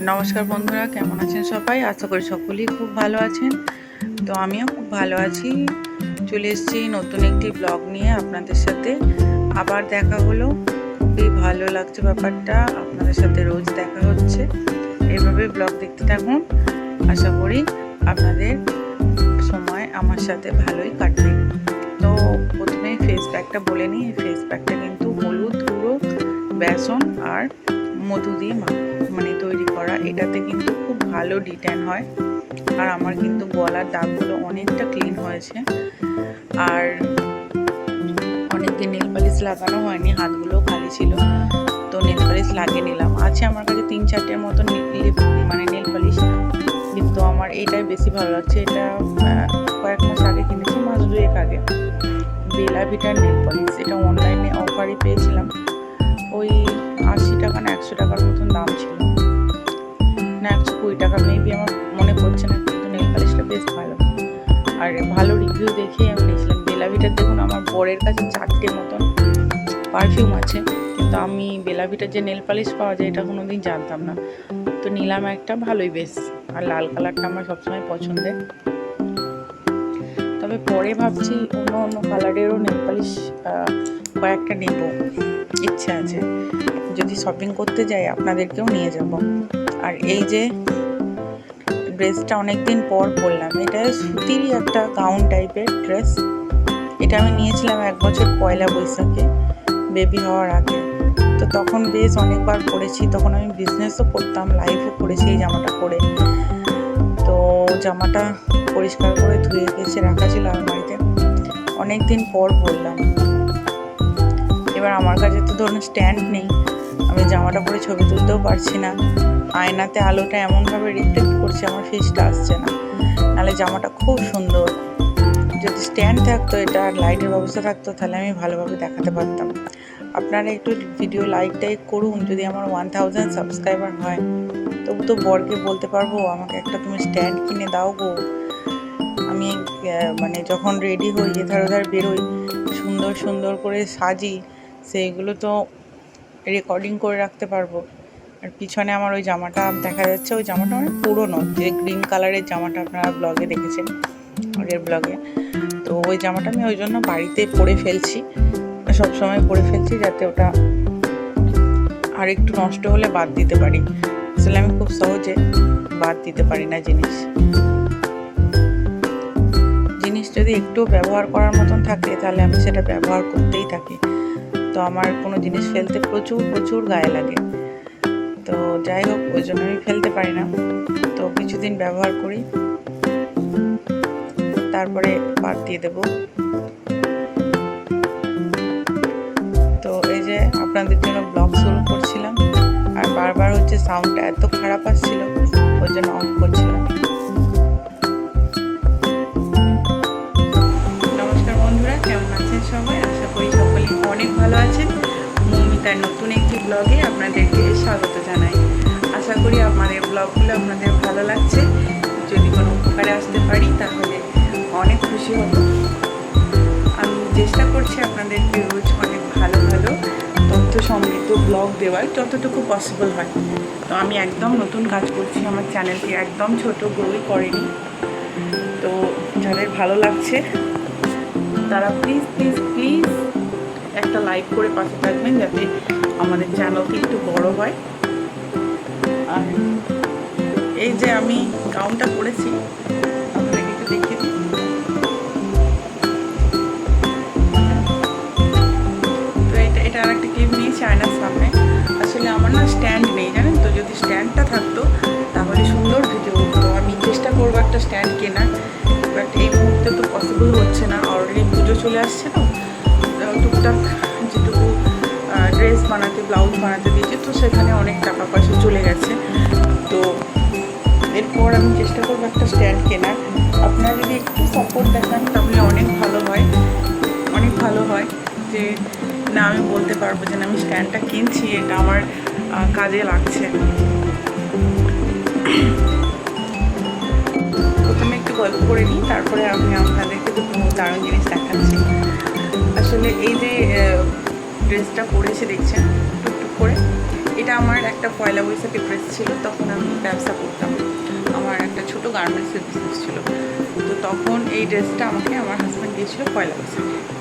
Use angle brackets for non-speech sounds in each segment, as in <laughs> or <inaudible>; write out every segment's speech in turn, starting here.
নমস্কার বন্ধুরা, কেমন আছেন সবাই? আশা করি সকলেই খুব ভালো আছেন। তো আমিও খুব ভালো আছি। চলে এসেছি নতুন একটি ব্লগ নিয়ে আপনাদের সাথে। আবার দেখা হলো। খুবই ভালো লাগছে ব্যাপারটা। আপনাদের সাথে রোজ দেখা হচ্ছে। এভাবে ব্লগ দেখতে থাকুন। আশা করি আপনাদের সময় আমার সাথে ভালোই কাটবে। তো প্রথমে ফেস প্যাকটা বলে নিই। ফেস প্যাকটা কিন্তু হলুদ, গুঁড়ো, বেসন আর মধু দিয়ে মানে তৈরি করা। এটাতে কিন্তু খুব ভালো ডিটেন হয়। আর আমার কিন্তু গলার দাগগুলো অনেকটা ক্লিন হয়েছে। আর অনেকদিন নেল পালিশ লাগানো হয়নি হাতগুলো খালি ছিল। তো নেল পালিশ লাগিয়ে নিলাম। আছে আমার কাছে তিন চারটের মতো মানে নেল পালিশ কিন্তু আমার এটাই বেশি ভালো লাগছে। এটা কয়েক মাস আগে কিনেছি, মাস দুয়েক আগে। বেলা ভিটার নেল পালিশ এটা অনলাইনে অফারে পেয়েছিলাম। একশো টাকার মতন দাম ছিল। না, একশো কুড়ি টাকা মেবি আমার মনে পড়ছে না, কিন্তু নেল পালিশটা বেশ ভালো। আর ভালো রিভিউ দেখে আমি নিয়েছিলাম বেলাভিটার দেখুন, আমার বরের কাছে চারটে মতন পারফিউম আছে, কিন্তু আমি বেলাভিটার যে নেল পালিশ পাওয়া যায়, এটা কোনোদিন জানতাম না। তো নিলাম একটা, ভালোই বেশ। আর লাল কালারটা আমার সবসময় পছন্দের। তবে পরে ভাবছি অন্য অন্য কালারেরও নেল পালিশ কয়েকটা নেব। ইচ্ছে আছে। যদি শপিং করতে যাই, আপনাদেরকেও নিয়ে যাব। আর এই যে ড্রেসটা অনেক দিন পর পরলাম, এটা সুতিরই একটা গাউন টাইপের ড্রেস এটা আমি নিয়েছিলাম এক বছর পয়লা বৈশাখে বেবি হওয়ার আগে। তো তখন বেশ অনেকবার পরেছি। তখন আমি বিজনেসও করতাম লাইফও করেছি এই জামাটা পরে। তো জামাটা পরিষ্কার করে ধুয়ে গেছে, রাখা ছিল আলমারিতে অনেক দিন পর পরলাম এবার আমার কাছে তো ধরুন স্ট্যান্ড নেই, আমি জামাটা পরে ছবি তুলতেও পারছি না। আয়নাতে আলোটা এমনভাবে রিফ্লেক্ট করছে, আমার ফেসটা আসছে না। নাহলে জামাটা খুব সুন্দর। যদি স্ট্যান্ড থাকতো, এটা আর লাইটের ব্যবস্থা থাকতো, তাহলে আমি ভালোভাবে দেখাতে পারতাম। আপনারা একটু ভিডিও লাইক টাইক করুন, যদি আমার ওয়ান থাউজেন্ড সাবস্ক্রাইবার হয়। তবু তো বরকে বলতে পারব, আমাকে একটা তুমি স্ট্যান্ড কিনে দাও গো। আমি মানে যখন রেডি হই, এধার ওধার বেরোই, সুন্দর সুন্দর করে সাজি, সেইগুলো তো রেকর্ডিং করে রাখতে পারব। আর পিছনে আমার ওই জামাটা দেখা যাচ্ছে, ওই জামাটা অনেক পুরনো, যে গ্রিন কালারের জামাটা আপনারা ব্লগে দেখেছেন, আগের ব্লগে তো ওই জামাটা আমি ওই জন্য বাড়িতে পরে ফেলছি সব সময় পরে ফেলছি যাতে ওটা আর একটু নষ্ট হলে বাদ দিতে পারি। আসলে আমি খুব সহজে বাদ দিতে পারি না জিনিস। জিনিস যদি একটু ব্যবহার করার মতন থাকে, তাহলে আমি সেটা ব্যবহার করতেই থাকি। তো আমার কোনো জিনিস ফেলতে প্রচুর প্রচুর গায়ে লাগে। তো যাই হোক, ওই জন্য আমি ফেলতে পারি না। তো কিছুদিন ব্যবহার করি। তারপরে বাদ দিয়ে দেব। সাউন্ডটা এত খারাপ আসছিল, ওই জন্য অফ করছিলাম। নমস্কার বন্ধুরা, কেমন আছেন সবাই? আশা করি সকলেই অনেক ভালো আছেন। মৌমিতার নতুন একটি ব্লগে আপনাদেরকে স্বাগত জানাই। আশা করি আপনাদের ব্লগগুলো আপনাদের ভালো লাগছে। যদি কোনো উপকারে আসতে পারি, তাহলে অনেক খুশি হব। আমি চেষ্টা করছি আপনাদেরকে রোজ অনেক সমৃদ্ধ ব্লগ দেওয়ার যতটুকু পসিবল হয়। তো আমি একদম নতুন কাজ করছি, আমার চ্যানেলটি একদম ছোট গ্রোই করেনি। তো যাদের ভালো লাগছে, তারা প্লিজ প্লিজ প্লিজ একটা লাইক করে পাশে থাকবেন যাতে আমাদের চ্যানেলটি একটু বড় হয়। আর এই যে আমি গাউনটা পরেছি স্ট্যান্ডটা থাকতো, তাহলে সুন্দর ভিডিও হতো আমি চেষ্টা করব একটা স্ট্যান্ড কেনার বাট এই মুহূর্তে তো পসিবল হচ্ছে না। অলরেডি পুজো চলে আসছে তো। টুকটাক যেটুকু ড্রেস বানাতে ব্লাউজ বানাতে দিয়েছে, তো সেখানে অনেক টাকা পয়সা চলে গেছে। তো এরপর আমি চেষ্টা করব একটা স্ট্যান্ড কেনার। আপনারা যদি একটু সাপোর্ট দেখান, তাহলে অনেক ভালো হয়। অনেক ভালো হয় যে, না আমি বলতে পারব যে, না আমি স্ট্যান্ডটা কিনছি, এটা আমার কাজে লাগছে। প্রথমে একটু গল্প করে নিই, তারপরে আমি আপনাদেরকে দুটো দারুণ জিনিস দেখাচ্ছি। আসলে এই যে ড্রেসটা পরেছে দেখছেন, টুকটুক করে, এটা আমার একটা পয়লা বৈশাখে ড্রেস ছিল, তখন আমি ব্যবসা করতাম। আমার একটা ছোটো গার্মেন্টসের বিজনেস ছিল। তো তখন এই ড্রেসটা আমাকে, আমার হাজব্যান্ড দিয়েছিল পয়লা বৈশাখে।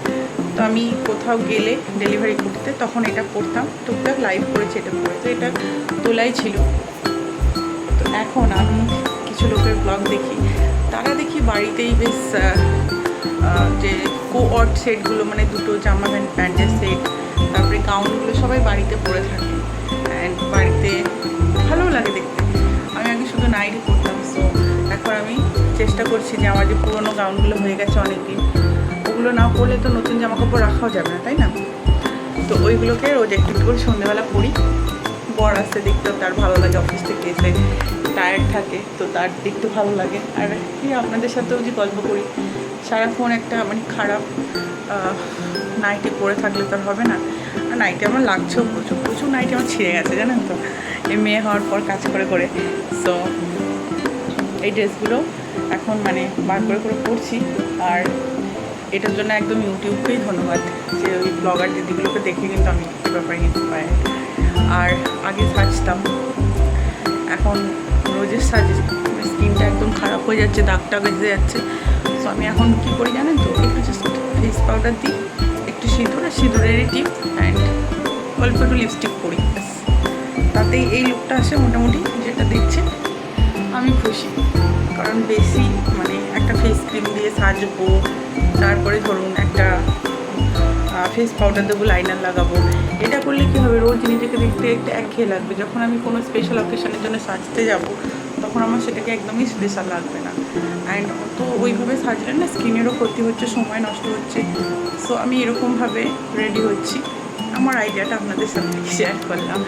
তো আমি কোথাও গেলে ডেলিভারি করতে তখন এটা পরতাম টুকটাক লাইভ করেছি এটা পরে তো এটা তোলাই ছিল। তো এখন আমি কিছু লোকের ব্লগ দেখি। তারা দেখি বাড়িতেই বেশ যে কোঅট সেটগুলো মানে দুটো জামা প্যান্ট, প্যান্টের সেট তারপরে গাউনগুলো সবাই বাড়িতে পরে থাকে। অ্যান্ড বাড়িতে ভালোও লাগে দেখতে। আমি আগে শুধু নাইটি পরতাম। সো এখন আমি চেষ্টা করছি যে আমার যে পুরোনো গাউনগুলো হয়ে গেছে অনেক দিন ওগুলো না পরলে তো নতুন জামা কাপড় রাখাও যাবে না, তাই না? তো ওইগুলোকে রোজ একটু একটু করে সন্ধ্যেবেলা পরি। বর আসতে দেখতেও তার ভালো লাগে অফিস থেকে এসে। টায়ার্ড থাকে, তো তার দেখতে ভালো লাগে। আর কি, আপনাদের সাথেও যে গল্প করি। সারাক্ষণ একটা মানে খারাপ নাইটি পরে থাকলে তো আর হবে না। আর নাইটি আমার লাগছেও প্রচুর প্রচুর নাইটি আমার ছিঁড়ে গেছে, জানেন তো? এই মেয়ে হওয়ার পর কাজ করে করে। সো এই ড্রেসগুলো এখন মানে বার করে করে পরছি। আর এটার জন্য একদম ইউটিউবকেই ধন্যবাদ যে ওই ব্লগার দিদিগুলোকে দেখে কিন্তু আমি কিছু ব্যাপারে ইন্সপায়ার আর আগে সাজতাম। এখন রোজের সাজে স্কিনটা একদম খারাপ হয়ে যাচ্ছে দাগ টাগ এসে যাচ্ছে। সো আমি এখন কী করি জানেন তো? একটু জাস্ট ফেস পাউডার দিই, একটু সিঁদুর আর সিঁদুরেরই টিপ অ্যান্ড অল্প একটু লিপস্টিক করি। তাতেই এই লুকটা আসে মোটামুটি, যেটা দেখছেন। আমি খুশি, কারণ বেশি একটা ফেস ক্রিম দিয়ে সাজবো। তারপরে ধরুন একটা ফেস পাউডার দেবো লাইনার লাগাবো। এটা করলে কী হবে? রোজ নিজেকে দেখতে একটু একঘেয়ে লাগবে। যখন আমি কোনো স্পেশাল অকেশনের জন্য সাজতে যাব, তখন আমার সেটাকে একদমই স্পেশাল লাগবে না। অ্যান্ড তো ওইভাবে সাজলে না স্কিনেরও ক্ষতি হচ্ছে, সময় নষ্ট হচ্ছে। সো আমি এরকমভাবে রেডি হচ্ছি। আমার আইডিয়াটা আপনাদের সাথে শেয়ার <laughs> করলাম।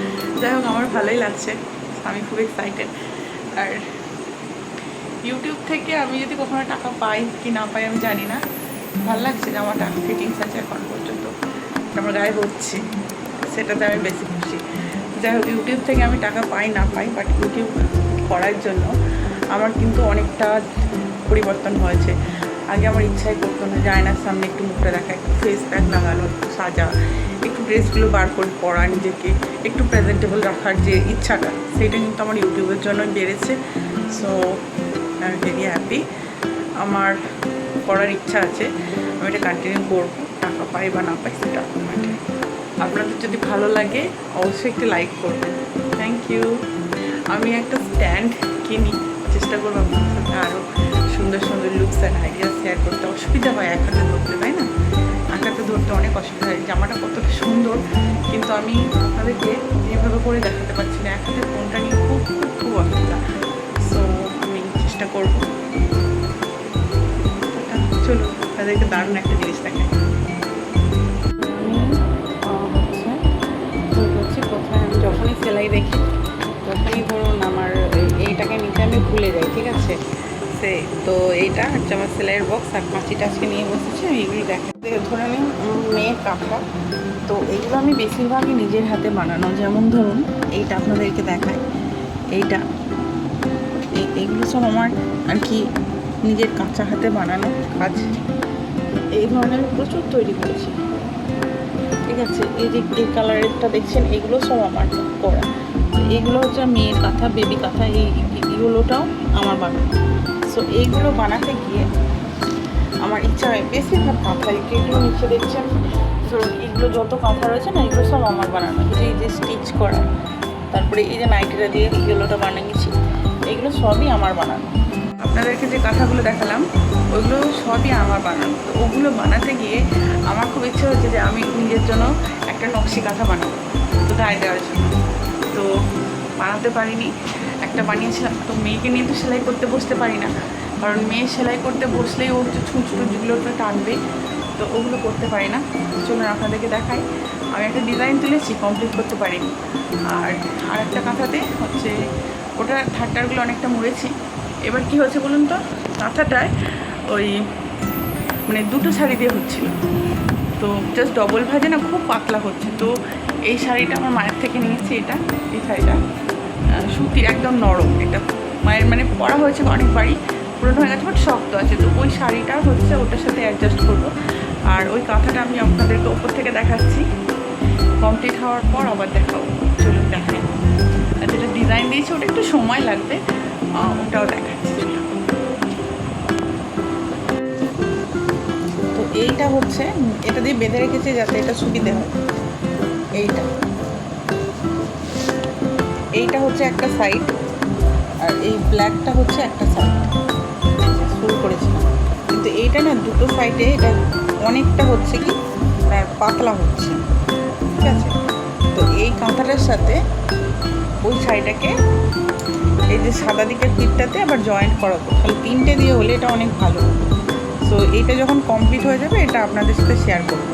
যাই হোক, আমার ভালোই লাগছে। আমি খুব এক্সাইটেড আর ইউটিউব থেকে আমি যদি কখনো টাকা পাই কি না পাই আমি জানি না। ভালো লাগছে জামাটা ফিটিংস আছে এখন পর্যন্ত। আমার গায়ে হচ্ছে। সেটাতে আমি বেশি খুশি। যাই হোক ইউটিউব থেকে আমি টাকা পাই না পাই বাট ইউটিউব করার জন্য আমার কিন্তু অনেকটা পরিবর্তন হয়েছে। আগে আমার ইচ্ছাই করতো না জায়নার সামনে একটু মুখটা দেখা, একটু ফেস প্যাক লাগানো, একটু সাজা, একটু ড্রেসগুলো বার করে পরা, নিজেকে একটু প্রেজেন্টেবল রাখার যে ইচ্ছাটা, সেটা কিন্তু আমার ইউটিউবের জন্যই বেড়েছে। সো আমি ভেরি হ্যাপি আমার করার ইচ্ছা আছে। আমি এটা কন্টিনিউ করব। টাকা পাই বা না পাই, সেটা আপনাদের যদি ভালো লাগে, অবশ্যই একটু লাইক করবেন। থ্যাংক ইউ আমি একটা স্ট্যান্ড কিনি। চেষ্টা করব আপনাদের সাথে আরও সুন্দর সুন্দর লুকস অ্যান্ড আইডিয়া শেয়ার করতে। অসুবিধা হয় এক হাতে ধরতে, তাই না? এক হাতে ধরতে অনেক অসুবিধা হয়। জামাটা কতটা সুন্দর, কিন্তু আমি আপনাদেরকে এইভাবে করে দেখাতে পারছি না। এক হাতে ফোনটা নিয়ে খুব খুব খুব অসুবিধা। চেষ্টা করব। চলো তাদেরকে দারুণ একটা জিনিস দেখে যখনই সেলাই দেখি তখনই ধরুন আমার এইটাকে নিতে আমি ভুলে যাই ঠিক আছে? সে তো এইটা হচ্ছে আমার সেলাইয়ের বক্স আর কাঁচিটা আজকে নিয়ে বসেছি আমি এগুলো দেখা ধরে নিন মেয়ের কাঁথা তো এগুলো আমি বেশিরভাগই নিজের হাতে বানানো। যেমন ধরুন এইটা আপনাদেরকে দেখাই। এইটা এইগুলো সব আমার আর কি নিজের কাঁচা হাতে বানানো কাজ। এই ধরনের প্রচুর তৈরি করেছি। ঠিক আছে, এই যে এই কালারেরটা দেখছেন, এগুলো সব আমার করা। তো এইগুলো হচ্ছে মেয়ের কাঁথা বেবি কাঁথা, এই এগুলোটাও আমার বানানো। সো এইগুলো বানাতে গিয়ে আমার ইচ্ছা হয় বেশিরভাগ কাঁথা এগুলো নিচে দেখছেন, ধরুন এগুলো যত কাঁথা রয়েছে না, এগুলো সব আমার বানানো। এই যে স্টিচ করা, তারপরে এই যে নাইটিটা দিয়ে এগুলোটা বানিয়েছি এগুলো সবই আমার বানানো। আপনাদেরকে যে কাঁথাগুলো দেখালাম ওইগুলো সবই আমার বানানো। ওগুলো বানাতে গিয়ে আমার খুব ইচ্ছে হচ্ছে যে আমি নিজের জন্য একটা নকশি কাঁথা বানাবো তো গায়ে দেওয়ার জন্য। তো বানাতে পারিনি, একটা বানিয়েছিলাম, তো মেয়েকে নিয়ে তো সেলাই করতে বসতে পারি না। কারণ মেয়ে সেলাই করতে বসলেই ওর যে ছুঁচ টুচগুলো একটু টানবে, তো ওগুলো করতে পারি না। চলুন আপনাদেরকে দেখাই। আমি একটা ডিজাইন তুলেছি কমপ্লিট করতে পারিনি। আর আর একটা কাঁথাতে হচ্ছে ওটা ঠাট্টারগুলো অনেকটা মুড়েছি এবার কি হয়েছে বলুন তো? কাঁথাটায় ওই মানে দুটো শাড়ি দিয়ে হচ্ছিল। তো জাস্ট ডবল ভাজে না, খুব পাতলা হচ্ছে। তো এই শাড়িটা আমার মায়ের থেকে নিয়েছি এটা, এই শাড়িটা। সুতির একদম নরম। এটা মায়ের মানে পরা হয়েছে অনেকবারই পুরনো হয়ে গেছে বাট শক্ত আছে। তো ওই শাড়িটা হচ্ছে, ওটার সাথে অ্যাডজাস্ট করব। আর ওই কাঁথাটা আমি আপনাদেরকে ওপর থেকে দেখাচ্ছি। কমপ্লিট হওয়ার পর আবার দেখাবো। চলুন দেখাই। ডিজাইন দিয়েছি, ওটা একটু সময় লাগবে। ওটাও দেখাচ্ছি। তো এইটা হচ্ছে, এটা দিয়ে বেঁধে রেখেছি যাতে এটা সুবিধে হয়। এইটা। এইটা হচ্ছে একটা সাইড আর এই ব্ল্যাকটা হচ্ছে একটা সাইড শুরু করেছিলাম। কিন্তু এইটা না, দুটো সাইডে এটা অনেকটা হচ্ছে কি পাতলা হচ্ছে। ঠিক আছে? তো এই কাঁথাটার সাথে ওই শাড়িটাকে এই যে সাদা দিকের পিঠটাতে আবার জয়েন্ট করাবো। তাহলে তিনটে দিয়ে হলে এটা অনেক ভালো। সো এইটা যখন কমপ্লিট হয়ে যাবে, এটা আপনাদের সাথে শেয়ার করব।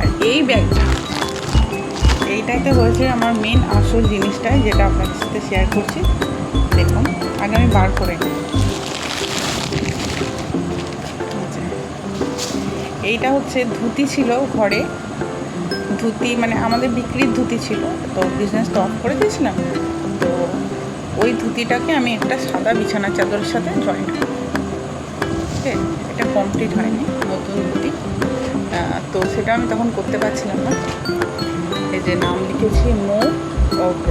আর এই ব্যাগটা, এইটাতে হয়েছে আমার মেন আসল জিনিসটাই, যেটা আপনাদের সাথে শেয়ার করছি। দেখুন, আগে আমি বার করে। এইটা হচ্ছে ধুতি ছিল ঘরে। ধুতি মানে আমাদের বিক্রির ধুতি ছিল, তো বিজনেসটা অফ করে দিয়েছিলাম। তো ওই ধুতিটাকে আমি একটা সাদা বিছানা চাদরের সাথে জয়েন্ট করি ঠিক আছে? এটা কমপ্লিট হয়নি, নতুন ধুতি। তো সেটা আমি তখন করতে পারছিলাম না। এই যে নাম লিখেছি, মৌ অগ্র।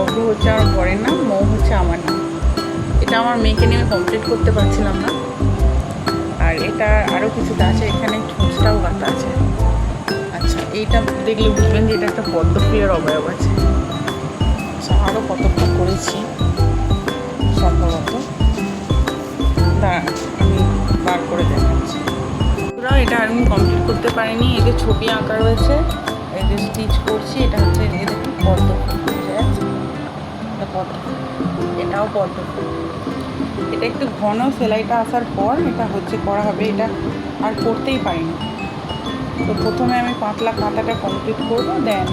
অগ্র হচ্ছে আমার বরের নাম, মৌ হচ্ছে আমার নাম। এটা আমার মেয়েকে নিয়ে কমপ্লিট করতে পারছিলাম না। আর এটা আরও কিছুটা আছে, এখানে এইটা দেখলে বুঝবেন যে এটা একটা পদ্ম ফুলের অবয়ব আছে। আচ্ছা আরও কতটা করেছি সম্ভবত? আমি বার করে দেখাচ্ছি। পুরো এটা আমি কমপ্লিট করতে পারিনি। যে ছবি আঁকা রয়েছে যে স্টিচ করছি এটা হচ্ছে দেখুন পদ্ম ফুল। এটা পদ্ম ফুল এটাও পদ্ম ফুল। এটা একটু ঘন সেলাইটা আসার পর এটা হচ্ছে করা হবে। এটা আর করতেই পারিনি। তো প্রথমে আমি পাতলা কাঁথাটা কমপ্লিট করব দেন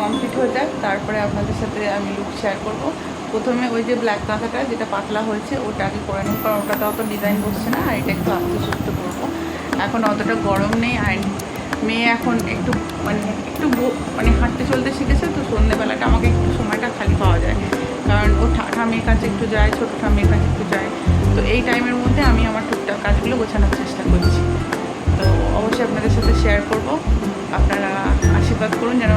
কমপ্লিট হয়ে যাক। তারপরে আপনাদের সাথে আমি লুক শেয়ার করব। প্রথমে ওই যে ব্ল্যাক কাঁথাটা যেটা পাতলা হয়েছে, ওটা আগে করে নেব, কারণ ওটাতে অত ডিজাইন বসছে না, আর এটা একটু আত্মসুস্থ করব। এখন অতটা গরম নেই, আর মেয়ে এখন একটু মানে একটু মানে হাঁটতে চলতে শিখেছে, তো সন্ধ্যেবেলাটা আমাকে একটু সময়টা খালি পাওয়া যায়। কারণ ও ঠা- ঠাম্মির কাছে একটু যায়, ছোটো ঠাম্মির কাছে একটু যায়। তো এই টাইমের মধ্যে আমি আমার টুকটাক কাজগুলো গোছানোর চেষ্টা করছি। তো অবশ্যই আপনাদের সাথে শেয়ার করব। আপনারা আশীর্বাদ করুন যেন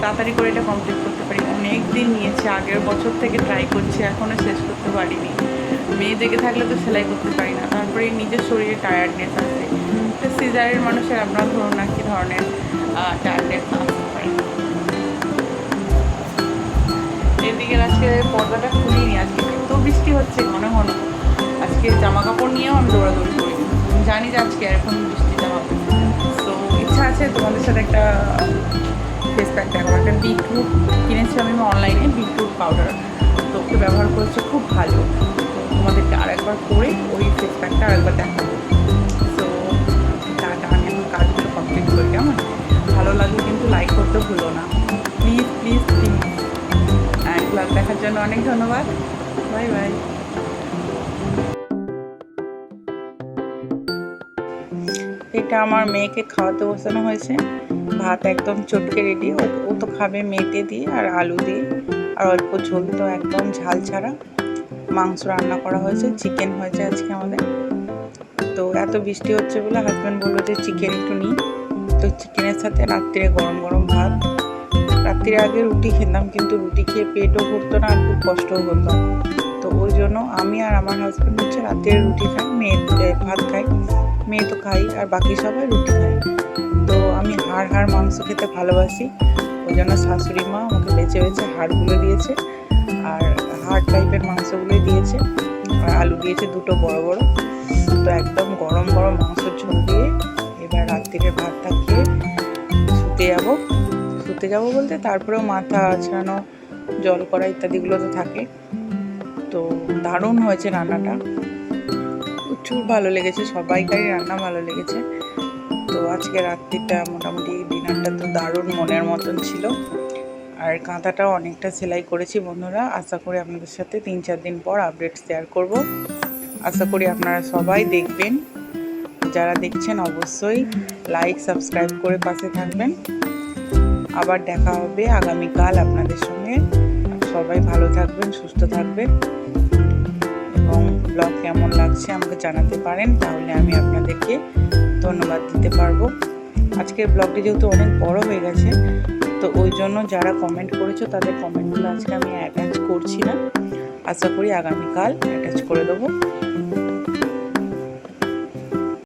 তাড়াতাড়ি করে এটা কমপ্লিট করতে পারি। অনেক দিন নিয়েছে, আগের বছর থেকে ট্রাই করছি এখনও শেষ করতে পারিনি। মেয়ে জেগে থাকলে তো সেলাই করতে পারি না। তারপরে নিজের শরীরে টায়ার্ডনেস আসে তো সিজারের মানুষের আপনার ধরুন না কী ধরনের টায়ার্ডনেস আসতে এদিকে আজকে পর্দাটা খুলিনি, আজকে এত বৃষ্টি হচ্ছে ঘন ঘন আজকে জামা কাপড় নিয়েও আমি দৌড়াদৌড়ি করি জানি যে আজকে এখন বৃষ্টি জামা তো ইচ্ছা আছে তোমাদের সাথে একটা ফেস প্যাক দেখাবো। একটা বিটরুট কিনেছি আমি অনলাইনে বিটরুট পাউডার তো ওকে ব্যবহার করেছে, খুব ভালো। তোমাদেরকে আরেকবার করে ওই ফেস প্যাকটা আরেকবার দেখাবো। তো টাটা আমি এখন কাজগুলো কমপ্লিট করি, কেমন? ভালো লাগলে কিন্তু লাইক করতে ভুলো না। প্লিজ প্লিজ আর ব্লগ দেখার জন্য অনেক ধন্যবাদ। Bye bye. এটা আমার মেয়েকে খাওয়াতে বসানো হয়েছে। ভাত একদম চটকে রেডি ও তো খাবে মেটে দিয়ে আর আলু দিয়ে। আর অল্প ঝোল তো একদম ঝাল ছাড়া। মাংস রান্না করা হয়েছে চিকেন হয়েছে আজকে আমাদের। তো এত বৃষ্টি হচ্ছে বলে হাজব্যান্ড বলল যে চিকেন একটু নিই। তো চিকেনের সাথে রাত্রিরে গরম গরম ভাত। রাত্রিরে আগে রুটি খেতাম, কিন্তু রুটি খেয়ে পেটও ভরতো না আর খুব কষ্টও হতো। তো ওই জন্য আমি আর আমার হাজব্যান্ড হচ্ছে রাত্রে রুটি খাই, মেয়ে ভাত খাই, মেয়ে তো খাই আর বাকি সবাই রুটি খাই তো আমি হাড় হাড় মাংস খেতে ভালোবাসি, ওই জন্য শাশুড়ি মা আমাকে বেছে বেছে হাড়গুলো দিয়েছে আর হাড় টাইপের মাংসগুলোই দিয়েছে, আর আলু দিয়েছে দুটো বড় বড়। তো একদম গরম গরম মাংসের ঝোল দিয়ে এবার রাত্রিরে ভাতটা খেয়ে শুতে যাব। শুতে যাব বলতে, তারপরেও মাথা আছড়ানো, জল করা ইত্যাদিগুলো তো থাকে। তো দারুণ হয়েছে রান্নাটা। প্রচুর ভালো লেগেছে, সবাইকারই রান্না ভালো লেগেছে। তো আজকে রাত্রিটা মোটামুটি ডিনারটা তো দারুণ মনের মতন ছিল। আর কাঁথাটাও অনেকটা সেলাই করেছি বন্ধুরা। আশা করি আপনাদের সাথে তিন চার দিন পর আপডেট শেয়ার করব। আশা করি আপনারা সবাই দেখবেন। যারা দেখছেন অবশ্যই লাইক সাবস্ক্রাইব করে পাশে থাকবেন। আবার দেখা হবে আগামীকাল আপনাদের সঙ্গে। সবাই ভালো থাকবেন, সুস্থ থাকবেন। এবং ব্লগ কেমন লাগছে আমাকে জানাতে পারেন, তাহলে আমি আপনাদেরকে ধন্যবাদ দিতে পারব। আজকের ব্লগটি যেহেতু অনেক বড় হয়ে গেছে, তো ওই জন্য যারা কমেন্ট করেছ, তাদের কমেন্টগুলো আজকে আমি অ্যাটাচ করছি না। আশা করি আগামীকাল অ্যাটাচ করে দেবো।